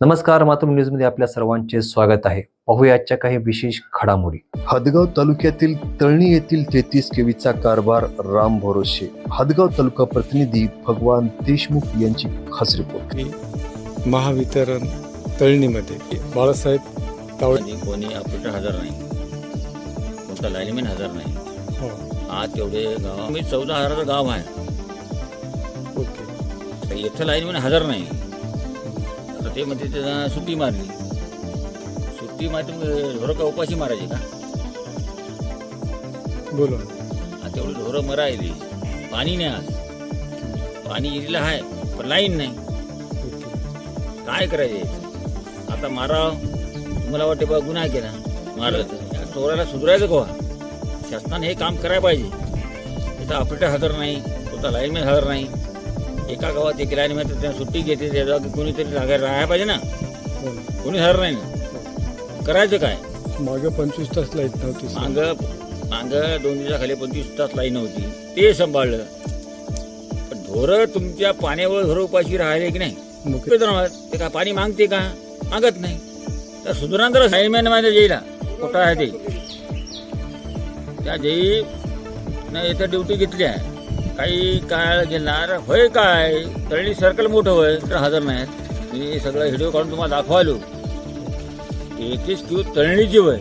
नमस्कार मातृ न्यूजमध्ये आपल्या सर्वांचे स्वागत आहे. पाहूया आजच्या काही विशेष घडामोडी. हदगाव तालुक्यातील तळणी येथील तेहतीस केवीचा कारभार राम भरोसे. हदगाव तालुका प्रतिनिधी भगवान देशमुख यांची खास रिपोर्ट. मी महावितरण तळणीमध्ये बाळासाहेब तावडे. कोणी ऑपरेटर हजर नाही. कोणता लाईनमॅन हजर नाही. हो. आज तेवढे गाव मी चौदा हजाराचं गाव आहे. ओके. इथं लाईनमॅन हजर नाही. ते म्हणते त्यानं सुट्टी मारली. सुट्टी मारली ढोरं का उपाशी मारायची का? बोला. आता तेवढी ढोरं मरायली पाणी नाही आज. पाणी इरीला आहे पण लाईन नाही. काय करायचे? आता माराव. तुम्हाला वाटते बा गुन्हा केला मारलं तर. या चोराला सुधारायचं का शासनाने हे काम करायला पाहिजे. इथं ऑपरेटर हजर नाही स्वतः लाईनमॅन हजर नाही. एका गावात एक तर त्यांना सुट्टी घेते त्या जागी कोणीतरी लागायला राहायला पाहिजे ना. कोणी हजर नाही. ना करायचं काय? मागं पंचवीस तास लाइट नव्हती. मांग मांग दोन दिवसाखाली पंचवीस तास लाईन होती ते सांभाळलं. पण ढोरं तुमच्या पाण्यावर ढोरं उपाशी राहिले की नाही? ते का पाणी मागते का? मागत नाही. तर सुधारणा तर साईडमॅन माझ्या जेईला. कुठं आहे ते. त्या जेई न इथं ड्युटी घेतली आहे. काही काळ घेणार होय काय तळणी सर्कल मोठं होय तर हजर नाही मी सगळं व्हिडिओ काढून तुम्हाला दाखवालो एकतीस क्यू तळणीची होय